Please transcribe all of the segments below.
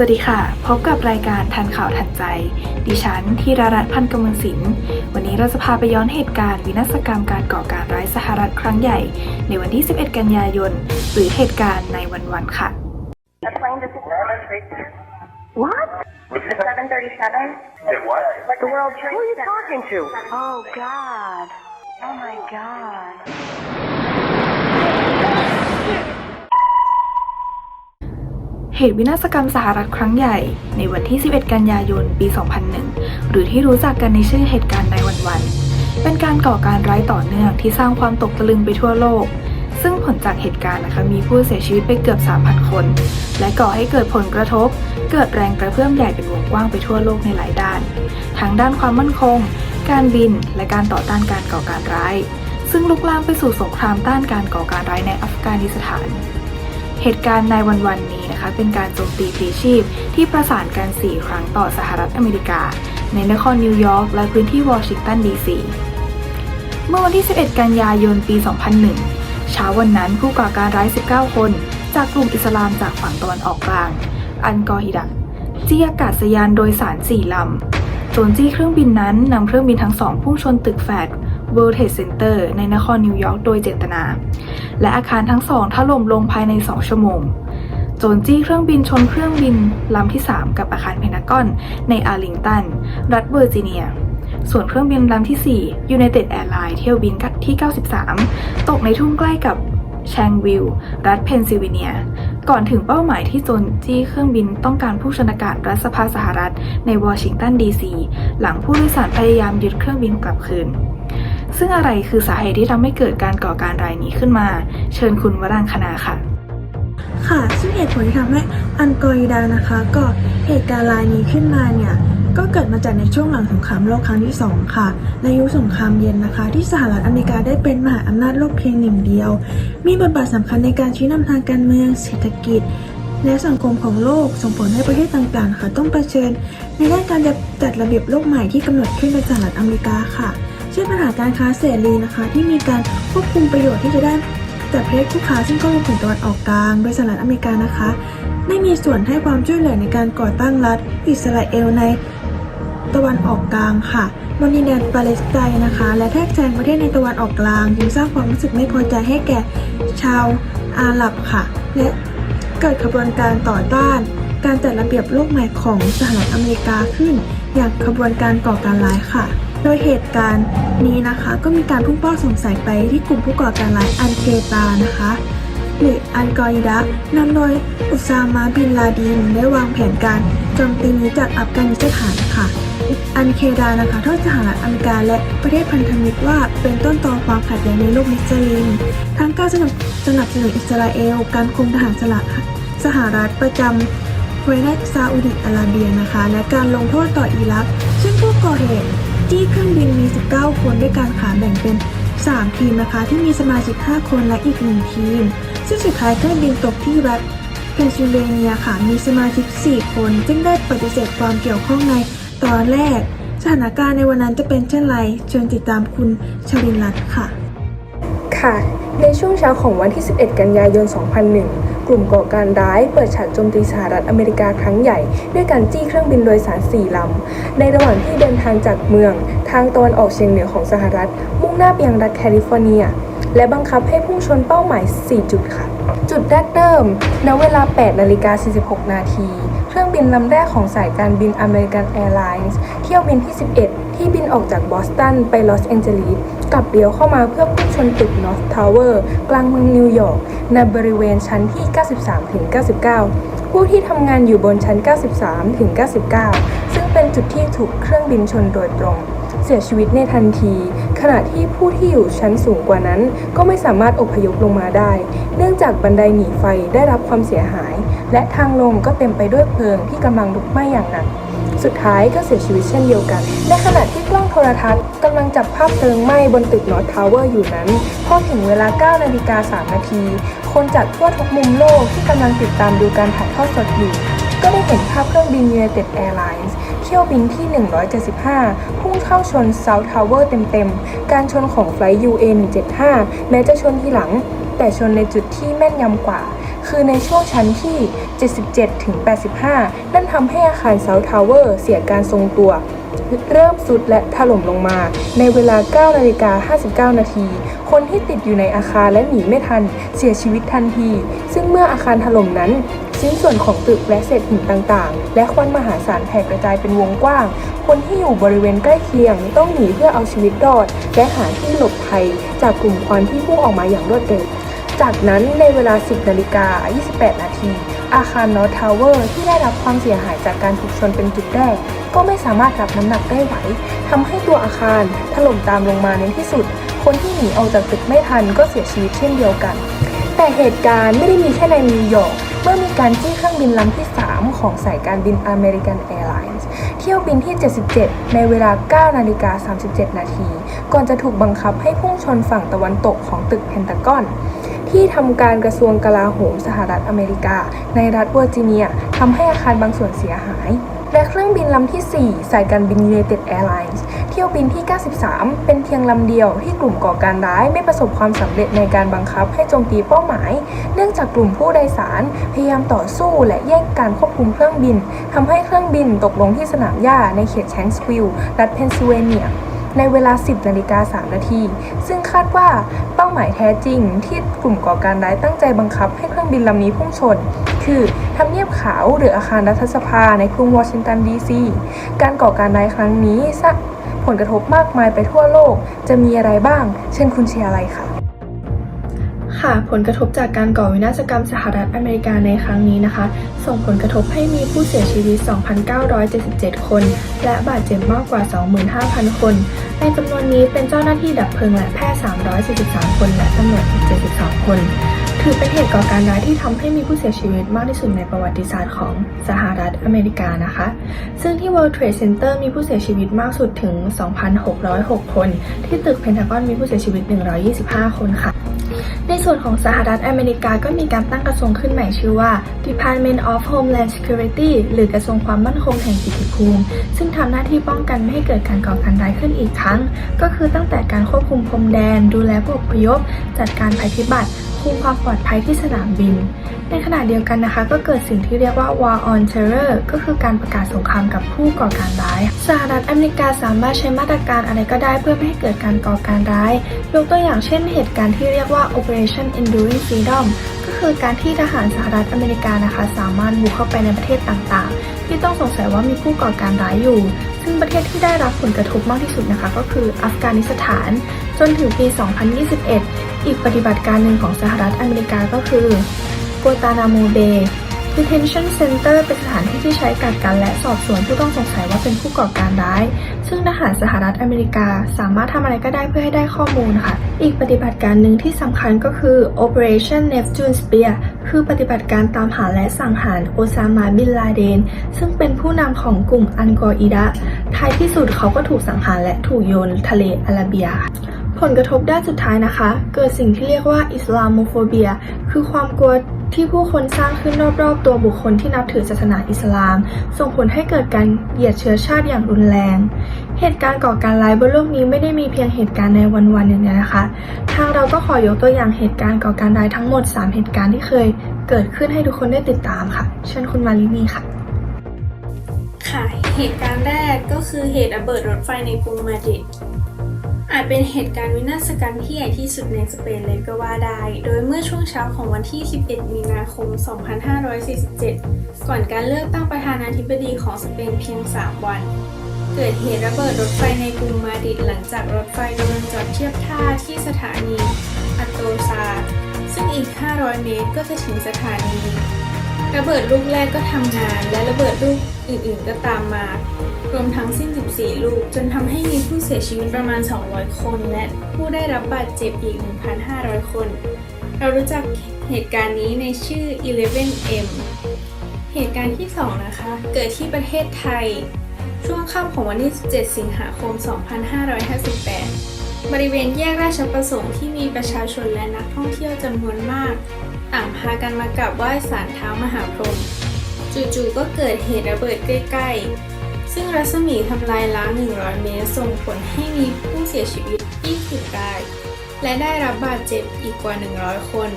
วัสดีค่ะ พบกับรายการทันข่าวทันใจ ดิฉันธีรารัตน์พันกำมลศิลป์วันนี้เราจะพาไปย้อนเหตุการณ์วินาศกรรมการก่อการร้ายสหรัฐครั้งใหญ่ ในวันที่ 11 กันยายน หรือเหตุการณ์ในวันวันๆค่ะ The plane just What? at 737. It what? The World Trade Who are you Center. talking to? Oh God. Oh my God. เหตุวินาศกรรมสหรัฐครั้งใหญ่ในวันที่ 11 กันยายน ปี 2001 หรือที่รู้จักกันในชื่อเหตุการณ์ในวันวัน เป็นการก่อการร้ายต่อเนื่องที่สร้างความตกตะลึงไปทั่วโลก ซึ่งผลจากเหตุการณ์นะคะมีผู้เสียชีวิตไปเกือบ 3,000 คน และก่อให้เกิดผลกระทบ เกิดแรงกระเพื่อมใหญ่เป็นวงกว้างไปทั่วโลกในหลายด้าน ทั้งด้านความมั่นคง การบิน และการต่อต้านการก่อการร้าย ซึ่งลุกลามไปสู่สงครามต้านการก่อการร้ายในอัฟกานิสถาน เหตุการณ์ในวันวันนี้นะคะ เป็นการโจมตีพลีชีพ ที่ประสานกัน 4 ครั้งต่อสหรัฐอเมริกา ในนครนิวยอร์กและพื้นที่วอชิงตันดีซีเมื่อวันที่ 11 กันยายนปี 2001 เช้าวันนั้นผู้ก่อการร้าย 19 คน จากกลุ่มอิสลามจากฝั่งตะวันออกกลาง อันกอฮิดะจี้อากาศยานโดยสาร 4 ลำโจรจี้เครื่องบินนั้นนำเครื่องบินทั้งสองพุ่งชนตึกแฟด World Trade Center ในนครนิวยอร์กโดยเจตนา และอาคารทั้งสองถล่มลงภายใน 2 ชั่วโมง โจรจี้เครื่องบินชนเครื่องบินลำที่ 3 กับอาคารเพนากอน ในอาร์ลิงตัน รัฐเวอร์จิเนีย ส่วนเครื่องบินลำที่ 4 United Airlines เที่ยวบินที่ 93 ตกในทุ่งใกล้กับแชงวิลล์รัฐเพนซิลเวเนีย ก่อนถึงเป้าหมายที่โจรจี้เครื่องบินต้องการผู้ชนอากาศรัฐสภาสหรัฐในวอชิงตันดีซี หลังผู้โดยสารพยายามยึดเครื่องบินกลับคืน ซึ่งอะไรคือสาเหตุที่ทำให้เกิดการก่อการรายนี้ขึ้นมา เชิญคุณวรังคณาค่ะค่ะซึ่งเหตุผลที่ทำให้อันกอริดานะคะก่อเหตุการณ์รายนี้ขึ้นมาเนี่ยก็เกิดมาจากในช่วงหลังสงครามโลกครั้งที่ 2 ค่ะ ในยุคสงครามเย็นนะคะ ที่สหรัฐอเมริกาได้เป็นมหาอำนาจโลกเพียงหนึ่งเดียว มีบทบาทสำคัญในการชี้นำทางการเมืองเศรษฐกิจ และสังคมของโลกส่งผลให้ประเทศต่างๆ ค่ะ ต้องเผชิญ ในด้านการจัดระเบียบโลกใหม่ที่กำหนดขึ้นในสหรัฐอเมริกาค่ะ เช่นปัญหาการค้าเสรีนะคะ ที่มีการควบคุมประโยชน์ที่จะได้จากประเทศคู่ค้าซึ่งก็รวมถึงตะวันออกกลางโดยสหรัฐอเมริกานะคะ ได้มีส่วนให้ความช่วยเหลือในการก่อตั้งรัฐอิสราเอลในตะวันออกกลางค่ะบนดินแดนปาเลสไตน์นะคะ และแทรกแซงประเทศในตะวันออกกลางจึงสร้างความรู้สึกไม่พอใจให้แก่ชาวอาหรับค่ะ และเกิดขบวนการต่อต้าน การจัดระเบียบโลกใหม่ของสหรัฐอเมริกาขึ้น อย่างขบวนการก่อการร้ายค่ะ โดยเหตุการณ์นี้นะคะก็มีการพุ่งเป้าสงสัยไปที่กลุ่มผู้ก่อการร้ายอันเคตานะคะหรืออันกออิดะนำโดยอุซามาบินลาดีนได้วางแผนการโจมตีนี้จากอัฟกานิสถานค่ะ อันเคดานะคะโทษสหรัฐอเมริกาและประเทศพันธมิตรว่าเป็นต้นตอความขัดแย้งในโลกมุสลิมทั้งการสนับสนับสนุนอิสราเอล การคุมทหารสลัสหรัฐประจำไว้ในซาอุดิอาระเบียนะคะ และการลงโทษต่ออิรัก ซึ่งผู้ก่อเหตุ จี้เครื่องบินมี 19 คนด้วยการขาแบ่งเป็น 3 ทีมนะคะที่มีสมาชิก 5 คนและอีก 1 ทีม ซึ่งสุดท้ายเครื่องบินตกที่รัฐเพนซิลเวเนียค่ะมีสมาชิก 4 คน ซึ่งได้ปฏิเสธความเกี่ยวข้องในตอนแรก สถานการณ์ในวันนั้นจะเป็นเช่นไรเชิญติดตามคุณชรินรัตน์ค่ะ ค่ะ ในช่วงเช้าของวันที่ 11 กันยายน 2001 กลุ่มก่อการร้ายเปิดฉากโจมตีสหรัฐอเมริกาครั้งใหญ่ ด้วยการจี้เครื่องบินโดยสาร4ลำ ในระหว่างที่เดินทางจากเมือง ทางตะวันออกเฉียงเหนือของสหรัฐ มุ่งหน้าไปยังรัฐแคลิฟอร์เนีย และบังคับให้พุ่งชนเป้าหมาย 4 จุดค่ะ จุดแรกเริ่มณเวลา 8นาฬิกา46 นาทีเครื่องบินลำแรกของสายการบิน American Airlines เที่ยวบินที่ 11 ที่บินออกจากบอสตันไปลอสแองเจลิส กลับเลี้ยวเข้ามาเพื่อพุ่งชนตึก North Tower กลางเมืองนิวยอร์กในบริเวณชั้นที่ 93 ถึง 99 ผู้ที่ทำงานอยู่บนชั้น 93 ถึง 99 ซึ่งเป็นจุดที่ถูกเครื่องบินชนโดยตรง เสียชีวิตในทันที ขณะที่ผู้ที่อยู่ชั้นสูงกว่านั้น ก็ไม่สามารถอพยพลงมาได้ เนื่องจากบันไดหนีไฟได้รับความเสียหาย และทางลงก็เต็มไปด้วยเพลิงที่กำลังลุกไหม้อย่างหนัก สุดท้ายก็เสียชีวิตเช่นเดียวกัน ในขณะที่กล้องโทรทัศน์กำลังจับภาพเพลิงไหม้บนตึกนอร์ททาวเวอร์อยู่นั้น พอถึงเวลา 9 นาฬิกา 3 นาที คนจากทั่วทุกมุมโลกที่กำลังติดตามดูการถ่ายทอดสดอยู่ก็ได้เห็นภาพเครื่องบิน United Airlines เที่ยวบินที่ 175 พุ่งเข้าชน South Tower เต็มๆ การชนของไฟล์ UA 175 แม้จะชนทีหลัง แต่ชนในจุดที่แม่นยำกว่า คือในช่วงชั้นที่ 77 ถึง 85 นั่นทำให้อาคารเซาท์ทาวเวอร์เสียการทรงตัว เริ่มสุดและถล่มลงมา ในเวลา 9 นาฬิกา 59 นาที คนที่ติดอยู่ในอาคารและหนีไม่ทัน เสียชีวิตทันที ซึ่งเมื่ออาคารถล่มนั้นชิ้นส่วนของตึกและเศษหินต่างๆ และควันมหาศาลแผ่กระจายเป็นวงกว้าง คนที่อยู่บริเวณใกล้เคียงต้องหนีเพื่อเอาชีวิตรอด และหาที่หลบภัยจากกลุ่มควันที่พุ่งออกมาอย่างรวดเร็ว จากนั้นในเวลา 10นาฬิกา28 นาที อาคารนอตทาวเวอร์ที่ได้รับความเสียหายจากการถูกชนเป็นจุดแรก ก็ไม่สามารถรับน้ำหนักได้ไหวทำให้ตัวอาคารถล่มตามลงมาในที่สุด คนที่หนีออกจากตึกไม่ทันก็เสียชีวิตเช่นเดียวกัน แต่เหตุการณ์ไม่ได้มีแค่ในนิวยอร์กเมื่อมีการจี้เครื่องบินลำที่ 3 ของสายการบิน American Airlines เที่ยวบินที่ 77 ในเวลา 9 นาฬิกา 37 นาที ก่อนจะถูกบังคับให้พุ่งชนฝั่งตะวันตกของตึกเพนตากอน ที่ทำการกระทรวงกลาโหมสหรัฐอเมริกา ในรัฐเวอร์จิเนียทำให้อาคารบางส่วนเสียหาย และเครื่องบินลำที่ 4 สายการบิน United Airlines เที่ยวบินที่ 93 เป็นเพียงลำเดียวที่กลุ่มก่อการร้ายไม่ประสบความสำเร็จในการบังคับให้โจมตีเป้าหมาย เนื่องจากกลุ่มผู้โดยสาร พยายามต่อสู้และแย่งการควบคุมเครื่องบินทำให้เครื่องบินตกลงที่สนามหญ้าในเขตแชงส์วิลล์รัฐเพนซิลเวเนีย ในเวลา 10นาฬิกา3นาที ซึ่งคาดว่าเป้าหมายแท้จริงที่กลุ่มก่อการร้ายตั้งใจบังคับให้เครื่องบินลำนี้พุ่งชน คือทำเนียบขาวหรืออาคารรัฐสภาในกรุงวอชิงตันดีซี การก่อการร้ายครั้งนี้สร้างผลกระทบมากมายไปทั่วโลก จะมีอะไรบ้าง เช่นคุณเชียร์อะไรค่ะ ค่ะ ผลกระทบจากการก่อวินาศกรรมสหรัฐอเมริกาในครั้งนี้นะคะ ส่งผลกระทบให้มีผู้เสียชีวิต 2,977 คน และบาดเจ็บมากกว่า 25,000 คน ในจำนวนนี้เป็นเจ้าหน้าที่ดับเพลิงและแพทย์ 343 คน และตำรวจ72 คน ถือเป็นเหตุก่อการร้ายที่ทำให้มีผู้เสียชีวิตมากที่สุดในประวัติศาสตร์ของสหรัฐอเมริกานะคะ ซึ่งที่ World Trade Center มีผู้เสียชีวิตมากสุดถึง 2,606 คน ที่ตึกเพนทากอนมีผู้เสียชีวิต 125 คนค่ะในส่วนของสหรัฐอเมริกาก็มีการตั้งกระทรวงขึ้นใหม่ชื่อว่า Department of Homeland Security หรือกระทรวงความมั่นคงแห่งกิติภูมิ ซึ่งทำหน้าที่ป้องกันไม่ให้เกิดการก่อการร้ายขึ้นอีกครั้ง ก็คือตั้งแต่การควบคุมพรมแดน ดูแลผู้อพยพ จัดการภัยพิบัติ คุมความปลอดภัยที่สนามบิน ในขณะเดียวกันนะคะก็เกิดสิ่งที่เรียกว่า war on terror ก็คือการประกาศสงครามกับผู้ก่อการร้าย สหรัฐอเมริกาสามารถใช้มาตรการอะไรก็ได้เพื่อไม่ให้เกิดการก่อการร้าย ยกตัวอย่างเช่นเหตุการณ์ที่เรียกว่า Operation Enduring Freedom ก็คือการที่ทหารสหรัฐอเมริกานะคะสามารถบุกเข้าไปในประเทศต่างๆ ที่ต้องสงสัยว่ามีผู้ก่อการร้ายอยู่ ซึ่งประเทศที่ได้รับผลกระทบมากที่สุดนะคะก็คืออัฟกานิสถาน จนถึงปี 2021 อีกปฏิบัติการหนึ่งของสหรัฐอเมริกาก็คือโกตานาโมเบ Detention Center เป็นสถานที่ที่ใช้กักกันและสอบสวนผู้ต้องสงสัยว่าเป็นผู้ก่อการร้าย ซึ่งทหารสหรัฐอเมริกาสามารถทำอะไรก็ได้เพื่อให้ได้ข้อมูลค่ะ อีกปฏิบัติการหนึ่งที่สำคัญก็คือ Operation Neptune Spear คือปฏิบัติการตามหาและสังหารโอซามาบินลาเดน ซึ่งเป็นผู้นำของกลุ่มอันกออิดะท้ายที่สุดเขาก็ถูกสังหารและถูกโยนทะเลอาราเบีย ผลกระทบด้านสุดท้ายนะคะ เกิดสิ่งที่เรียกว่าอิสลามโมโฟเบีย คือความกลัวที่ผู้คนสร้างขึ้นรอบๆ ตัวบุคคลที่นับถือศาสนาอิสลาม ส่งผลให้เกิดการเหยียดเชื้อชาติอย่างรุนแรง เหตุการณ์ก่อการร้ายบนโลกนี้ไม่ได้มีเพียงเหตุการณ์ในวันๆอย่างเดียวนะคะ ทางเราก็ขอยกตัวอย่างเหตุการณ์ก่อการร้ายทั้งหมด 3 เหตุการณ์ที่เคยเกิดขึ้นให้ทุกคนได้ติดตามค่ะ เชิญคุณมาลินีค่ะ ค่ะ เหตุการณ์แรกก็คือเหตุระเบิดรถไฟในกรุงมาดริด อาจเป็นเหตุการณ์วินาศกรรมที่ใหญ่ที่สุดในสเปนเลยก็ว่าได้ โดยเมื่อช่วงเช้าของวันที่ 11 มีนาคม 2547 ก่อนการเลือกตั้งประธานาธิบดีของสเปนเพียง 3 วัน เกิดเหตุระเบิดรถไฟในกรุงมาดริดหลังจากรถไฟกำลังจอดเทียบท่าที่สถานีอัตโตซา ซึ่งอีก 500 เมตรก็จะถึงสถานี ระเบิดลูกแรกก็ทำงาน และระเบิดลูกอื่นๆก็ตามมารวมทั้งสิ้น 14 ลูก จนทำให้มีผู้เสียชีวิตประมาณ 200 คน และผู้ได้รับบาดเจ็บอีก 1,500 คน เรารู้จักเหตุการณ์นี้ในชื่อ 11M เหตุการณ์ที่ 2 นะคะ เกิดที่ประเทศไทย ช่วงค่ำของวันที่ 17 สิงหาคม 2558 บริเวณแยกราชประสงค์ที่มีประชาชนและนักท่องเที่ยวจำนวนมาก ต่างพากันมากราบไหว้ศาลเท้ามหาพรหมจู่ๆก็เกิดเหตุระเบิดใกล้ ๆ ซึ่งรัศมีทำลายล้าง 100 เมตร ส่งผลให้มีผู้เสียชีวิต 20 ราย และได้รับบาดเจ็บอีกกว่า 100 คน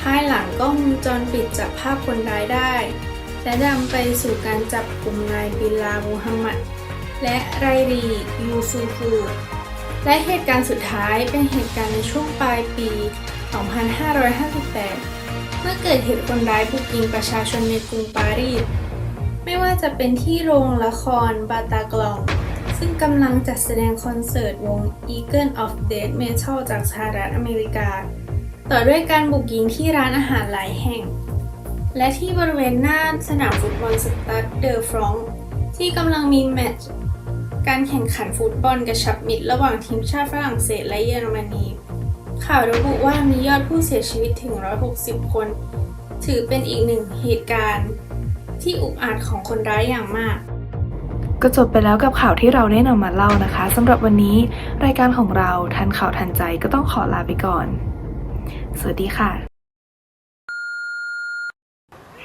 ภายหลังกล้องวงจรปิดจับภาพคนร้ายได้ และนำไปสู่การจับกลุ่มนายบิลลามูฮัมหมัด และไรรียูซูฟูและเหตุการณ์สุดท้ายเป็นเหตุการณ์ในช่วงปลายปี 2558 เมื่อเกิดเหตุคนร้ายบุกยิงประชาชนในกรุงปารีส ไม่ว่าจะเป็นที่โรงละครบาตากลอง ซึ่งกำลังจัดแสดงคอนเสิร์ตวง Eagle of Death Metal จากสหรัฐอเมริกา ต่อด้วยการบุกยิงที่ร้านอาหารหลายแห่ง และที่บริเวณหน้าสนามฟุตบอลสตัดเดอฟรองที่กำลังมีแมตช์การแข่งขันฟุตบอลกระชับมิตรระหว่างทีมชาติฝรั่งเศสและเยอรมนี ข่าวระบุว่ามียอดผู้เสียชีวิตถึง 160 คน ถือเป็นอีกหนึ่งเหตุการณ์ ที่อุกอาจของคนร้ายอย่างมาก ก็จบไปแล้วกับข่าวที่เราได้นำมาเล่านะคะสำหรับวันนี้รายการของเราทันข่าวทันใจก็ต้องขอลาไปก่อน สวัสดีค่ะ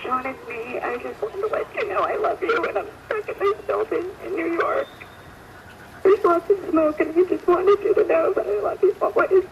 Sean, it's me. I just wanted to let you know I love you, and I'm stuck in this building in New York. There's lots of smoke, and I just wanted you to know that I love you always.